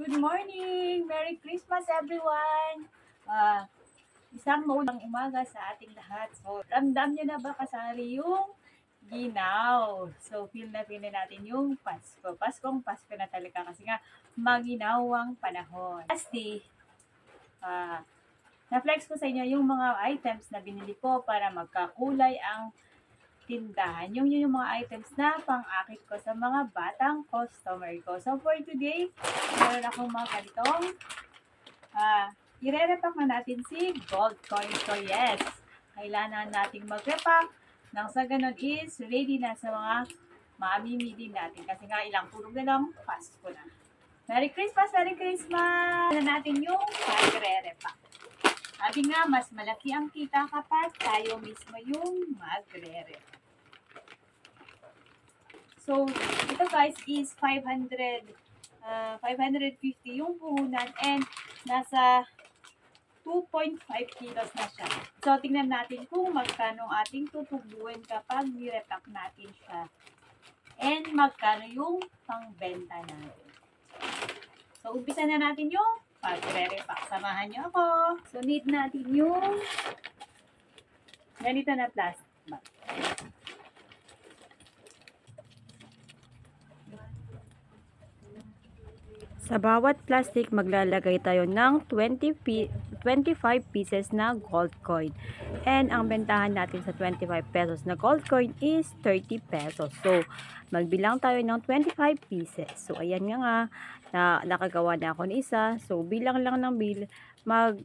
Good morning! Merry Christmas everyone! Ah, isang maulang umaga sa ating lahat. So, ramdam niyo na ba kasali yung ginaw? So, feel na feel na natin yung Pasko. Paskong Pasko na talaga kasi nga maginawang panahon. Lastly, ah, na-flex ko sa inyo yung mga items na binili ko para magkakulay ang tindahan. Yung yun yung mga items na pang-akit ko sa mga batang customer ko. So, for today, meron akong mga ganitong ah, ire-repack na natin si gold coin. So, yes, kailangan nating mag-repack nang sa ganun is ready na sa mga mamimili natin. Kasi nga ilang tulog na lang, Pasko na. Merry Christmas! Merry Christmas! Na natin yung pagre-repack. Sabi nga, mas malaki ang kita kapag tayo mismo yung magre-repack. So, ito guys is 500, uh, 550 yung puhunan and nasa 2.5 kilos na siya. So, tingnan natin kung magkano ating tutubuin kapag nirepack natin siya. And magkano yung pangbenta natin. So, umpisa na natin yung pagre-repack. Samahan niyo ako. So, need natin yung ganito na plastic bag. Sa bawat plastic, maglalagay tayo ng 20 pi- 25 pieces na gold coin. And ang bentahan natin sa 25 pesos na gold coin is 30 pesos. So, magbilang tayo ng 25 pieces. So, ayan nga nga, na, nakagawa na ako ng isa. So, bilang lang ng bil, mag,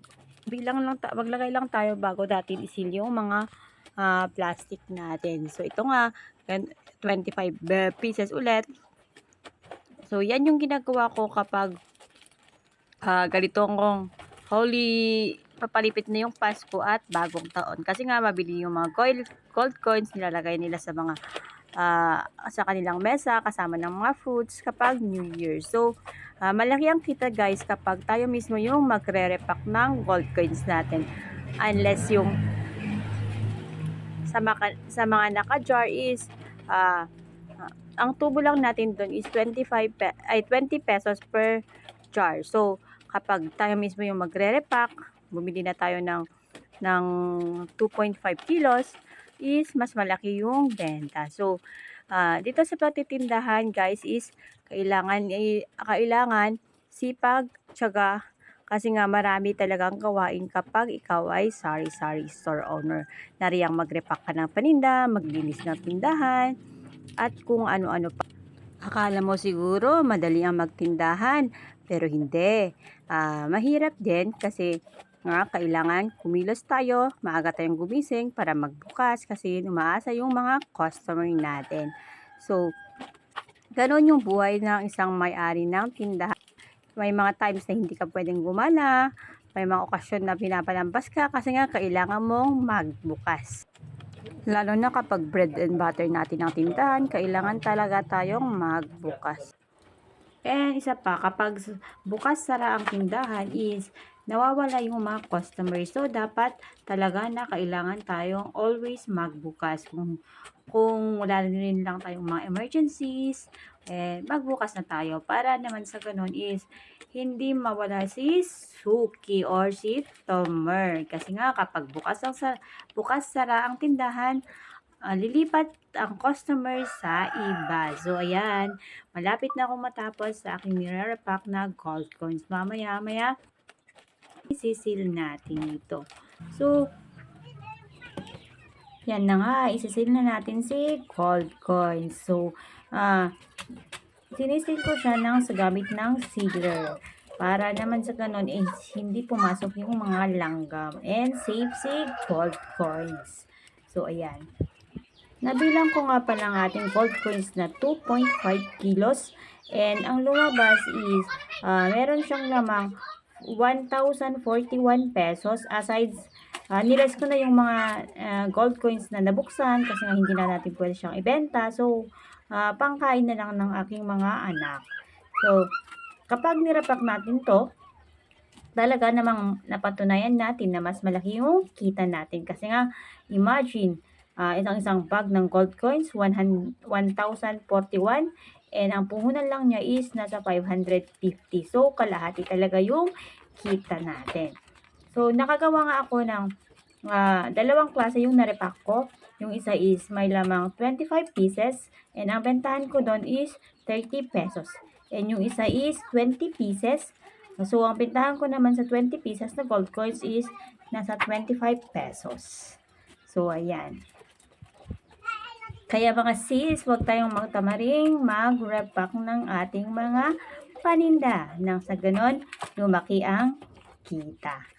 bilang lang, maglagay lang tayo bago natin isil yung mga ah, plastic natin. So, ito nga, gan- 25 uh, pieces ulit. So, yan yung ginagawa ko kapag ah, ganitong holy papalipit na yung Pasko at bagong taon. Kasi nga mabili yung mga gold, gold coins nilalagay nila sa mga ah, sa kanilang mesa kasama ng mga fruits kapag New Year. So, ah, malaki ang kita guys kapag tayo mismo yung magre-repack ng gold coins natin. Unless yung sa, maka, sa mga naka-jar is ah, ang tubo lang natin doon is 25 pe- ay 20 pesos per jar. So, kapag tayo mismo yung magre-repack, bumili na tayo ng ng 2.5 kilos is mas malaki yung benta. So, ah, dito sa pagtitindahan guys is kailangan eh, kailangan sipag, tiyaga kasi nga marami talagang gawain kapag ikaw ay sari-sari store owner. Nariyang magrepack ka ng paninda, maglinis ng tindahan, at kung ano-ano pa. Akala mo siguro madali ang magtindahan, pero hindi. Ah, mahirap din kasi nga kailangan kumilos tayo, maaga tayong gumising para magbukas kasi umaasa yung mga customer natin. So, ganon yung buhay ng isang may-ari ng tindahan. May mga times na hindi ka pwedeng gumala, may mga okasyon na pinapalampas ka kasi nga kailangan mong magbukas. Lalo na kapag bread and butter natin ang tindahan, kailangan talaga tayong magbukas. And isa pa, kapag bukas sara ang tindahan is nawawala yung mga customers. So, dapat talaga na kailangan tayong always magbukas. Kung, kung wala rin lang tayong mga emergencies, eh, magbukas na tayo. Para naman sa ganun is, hindi mawala si Suki or si Tomer. Kasi nga, kapag bukas, ang bukas sara ang tindahan, ah, lilipat ang customer sa iba. So, ayan, malapit na akong matapos sa aking nire-repack na gold coins. Mamaya, maya, isisil natin ito. So, yan na nga, isisil na natin si gold coins. So, ah, sinisil ko siya ng sa gamit ng sealer. Para naman sa ganun, eh, hindi pumasok yung mga langgam. And save si gold coins. So, ayan. Nabilang ko nga pala ang ating gold coins na 2.5 kilos. And ang lumabas is, ah, meron siyang lamang 1,041 pesos. Aside, uh, nilas ko na yung mga ah, gold coins na nabuksan kasi nga hindi na natin pwede siyang ibenta. So, ah, pangkain na lang ng aking mga anak. So, kapag nirapak natin to, talaga namang napatunayan natin na mas malaki yung kita natin. Kasi nga, imagine, ah, isang isang bag ng gold coins, 100 1,041 And ang puhunan lang niya is nasa 550. So, kalahati talaga yung kita natin. So, nakagawa nga ako ng ah, dalawang klase yung narepack ko. Yung isa is may lamang 25 pieces and ang bentahan ko doon is 30 pesos. And yung isa is 20 pieces. So, ang bentahan ko naman sa 20 pieces na gold coins is nasa 25 pesos. So, ayan. Kaya mga sis, huwag tayong magtamaring mag-repack ng ating mga paninda. Nang sa ganon, lumaki ang kita.